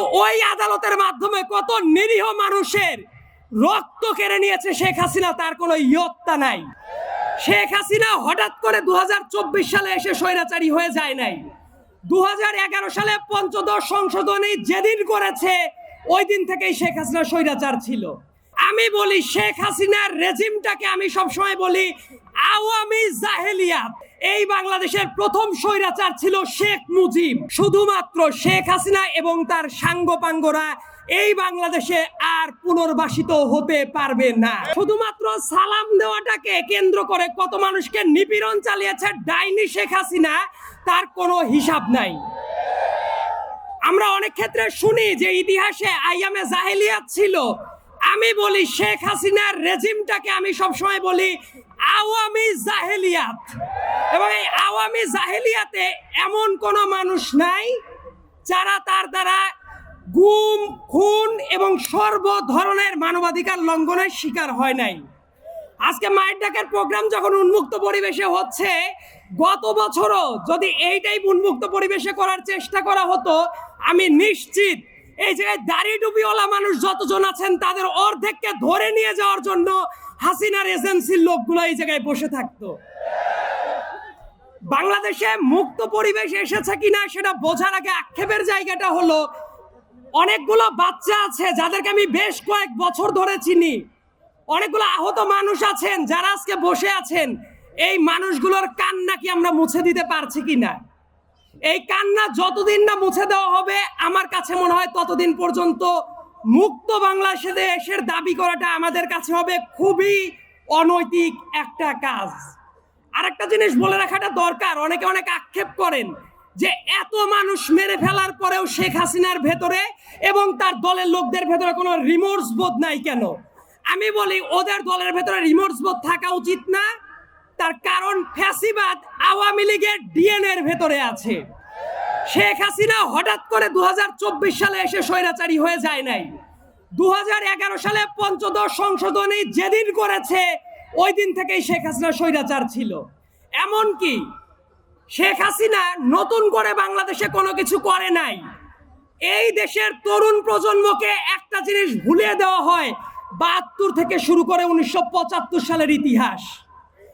কিন্তু ওই আদালতের মাধ্যমে কত নিরীহ মানুষের রক্ত কেড়ে নিয়েছে শেখ হাসিনা, তার কোনো ইয়ত্তা নাই। শেখ হাসিনা হঠাৎ করে দুহাজার চব্বিশ সালে এসে স্বৈরাচারী হয়ে যায় নাই। দু হাজার এগারো সালে পঞ্চদশ সংশোধনী যেদিন করেছে, ওই দিন থেকেই শেখ হাসিনা স্বৈরাচার ছিল। আমি বলি, শেখ হাসিনার রেজিমটাকে আমি সবসময় বলি, আওয়ামী জাহেলিয়াত। এই বাংলাদেশের প্রথম স্বৈরাচার ছিল শেখ মুজিব। শুধুমাত্র শেখ হাসিনা এবং তার সাঙ্গপাঙ্গরা এই বাংলাদেশে আর পুনর্বাসিত হতে পারবে না। শুধুমাত্র সালাম দেওয়াটাকে কেন্দ্র করে কত মানুষকে নিপীড়ন চালিয়েছে ডাইনি শেখ হাসিনা, তার কোনো হিসাব নাই। আমরা অনেক ক্ষেত্রে শুনি যে ইতিহাসে আইয়ামে জাহেলিয়াত ছিল। আমি বলি শেখ হাসিনার রেজিমটাকে আমি সবসময় বলি আওয়ামী জাহেলিয়াত। এবং এই আওয়ামী জাহেলিয়াতে এমন কোনো মানুষ নাই যারা তার দ্বারা গুম, খুন এবং সর্ব ধরনের মানবাধিকার লঙ্ঘনের শিকার হয় নাই। আজকে মায়ের ডাকের প্রোগ্রাম যখন উন্মুক্ত পরিবেশে হচ্ছে, গত বছরও যদি এইটাই উন্মুক্ত পরিবেশে করার চেষ্টা করা হতো, আমি নিশ্চিত এই জায়গায় দাড়ি টুপিওয়ালা মানুষ যতজন আছেন, তাদের অর্ধেককে ধরে নিয়ে যাওয়ার জন্য হাসিনার এজেন্সির লোকগুলো এই জায়গায় বসে থাকতো। বাংলাদেশে মুক্ত পরিবেশ এসেছে কিনা সেটা বোঝার আগে আক্ষেপের জায়গাটা হলো, অনেকগুলো বাচ্চা আছে যাদেরকে আমি বেশ কয়েক বছর ধরে চিনি। অনেকগুলো আহত মানুষ আছেন যারা আজকে বসে আছেন। এই মানুষগুলোর কান্না কি আমরা মুছে দিতে পারছি কিনা? এই কান্না যতদিন না মুছে দেওয়া হবে, আমার কাছে মনে হয় ততদিন পর্যন্ত মুক্ত বাংলাদেশে দেশের দাবি করাটা আমাদের কাছে হবে খুবই অনৈতিক একটা কাজ। আরেকটা জিনিস বলে রাখাটা দরকার। অনেকে অনেক আক্ষেপ করেন যে এত মানুষ মেরে ফেলার পরেও শেখ হাসিনার ভেতরে এবং তার দলের লোকদের ভেতরে কোনো রিমোর্স বোধ নাই কেন? আমি বলি, ওদের দলের ভেতরে রিমোর্স বোধ থাকা উচিত না। তার কারণ ফ্যাসিবাদ আওয়ামী লীগের ডিএনএর ভেতরে আছে। শেখ হাসিনা হঠাৎ করে দু হাজার চব্বিশ সালে এসে স্বৈরাচারী হয়ে যায় নাই। দু হাজার এগারো সালে পঞ্চদশ সংশোধনী যেদিন করেছে ওই দিন থেকেই শেখ হাসিনা স্বৈরাচার ছিল। এমনকি শেখ হাসিনা নতুন করে বাংলাদেশে কোনো কিছু করে নাই। এই দেশের তরুণ প্রজন্মকে একটা জিনিস ভুলিয়ে দেওয়া হয়, বাহাত্তর থেকে শুরু করে উনিশশো পঁচাত্তর সালের ইতিহাস।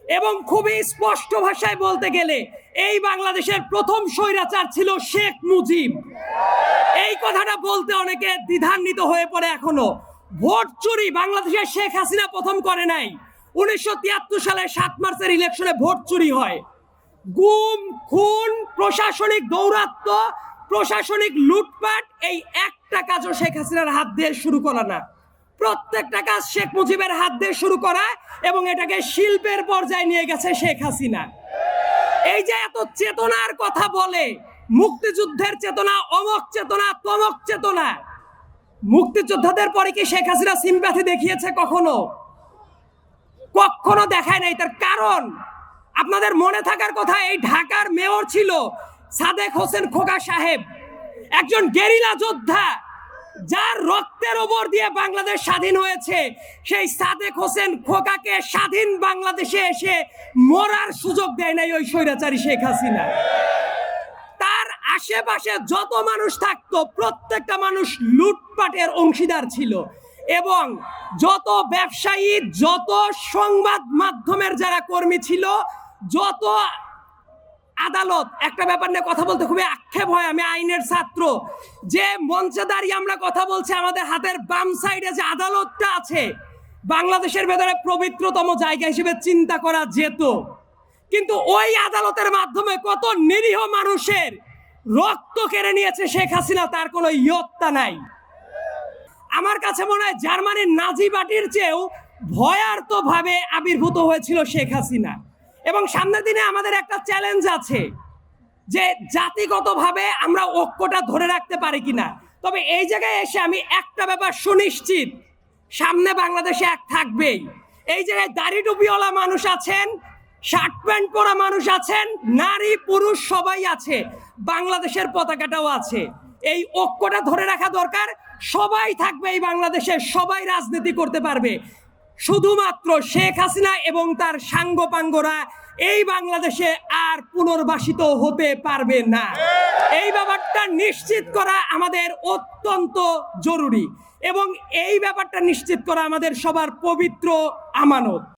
এবং খুবই স্পষ্ট ভাষায় বলতে গেলে, এই বাংলাদেশের প্রথম স্বৈরাচার ছিল শেখ মুজিব। এই কথাটা বলতে অনেকে দ্বিধান্বিত হয়ে পড়ে এখনও। ভোট চুরি বাংলাদেশে শেখ হাসিনা প্রথম করে নাই। উনিশশো তিয়াত্তর সালে সাত মার্চের ইলেকশনে ভোট চুরি হয়। গুম, খুন, প্রশাসনিক দৌরাত্ম প্রশাসনিক লুটপাট, এই একটা কাজও শেখ হাসিনার হাত দিয়ে শুরু করা না। প্রত্যেকটা কাজ শেখ মুজিবের হাত দিয়ে শুরু করা এবং এটাকে শিল্পের পর্যায়ে নিয়ে গেছে শেখ হাসিনা। এই যে এত চেতনার কথা বলে, মুক্তিযুদ্ধের চেতনা, অমক চেতনা, তমক চেতনা। মুক্তিযোদ্ধাদের পরে কি শেখ হাসিনা সিম্প্যাথি দেখিয়েছে কখনো? কখনো দেখায় নাই। তার কারণ আপনাদের মনে থাকার কথা, এই ঢাকার মেয়র ছিল সাদেক হোসেন খোকা সাহেব, একজন গেরিলা যোদ্ধা, যার রক্তের ওপর দিয়ে বাংলাদেশ স্বাধীন হয়েছে। সেই সাদেক হোসেন খোকাকে স্বাধীন বাংলাদেশে এসে মরার সুযোগ দেয় নাই ওই স্বৈরাচারী শেখ হাসিনা। তার আশেপাশে যত মানুষ থাকতো, প্রত্যেকটা মানুষ লুটপাটের অংশীদার ছিল। এবং যত ব্যবসায়ী, যত সংবাদ মাধ্যমের যারা কর্মী ছিল, যত আদালত, একটা ব্যাপার নিয়ে কথা বলতে খুবই আক্ষেপ হয়, আমি আইনের ছাত্র, যে মঞ্চে দাঁড়িয়ে আমরা কথা বলছি, আমাদের হাতের বাম সাইডে যে আদালতটা আছে, বাংলাদেশের ভেতরে পবিত্রতম জায়গা হিসেবে চিন্তা করা যেত। কিন্তু ওই আদালতের মাধ্যমে কত নিরীহ মানুষের রক্ত কেড়ে নিয়েছে শেখ হাসিনা, তার কোনো ইয়ত্তা নাই। আমার কাছে মনে হয় জার্মানির নাজি বাটির চেয়েও ভয়ার্ত ভাবে আবির্ভূত হয়েছিল শেখ হাসিনা। এবং সামনের দিনে আমাদের একটা চ্যালেঞ্জ আছে যে জাতিগতভাবে আমরা ঐক্যটা ধরে রাখতে পারি কিনা। তবে এই জায়গায় এসে আমি একটা ব্যাপার সুনিশ্চিত, সামনে বাংলাদেশে এক থাকবেই। এই জায়গায় দাড়ি টুপিওয়ালা মানুষ আছেন, শার্ট প্যান্ট পরা মানুষ আছেন, নারী, পুরুষ সবাই আছে, বাংলাদেশের পতাকাটাও আছে। এই ঐক্যটা ধরে রাখা দরকার সবাই থাকবে এই বাংলাদেশে, সবাই রাজনীতি করতে পারবে। শুধুমাত্র শেখ হাসিনা এবং তার সাঙ্গপাঙ্গরা এই বাংলাদেশে আর পুনর্বাসিত হতে পারবে না। এই ব্যাপারটা নিশ্চিত করা আমাদের অত্যন্ত জরুরি এবং এই ব্যাপারটা নিশ্চিত করা আমাদের সবার পবিত্র আমানত।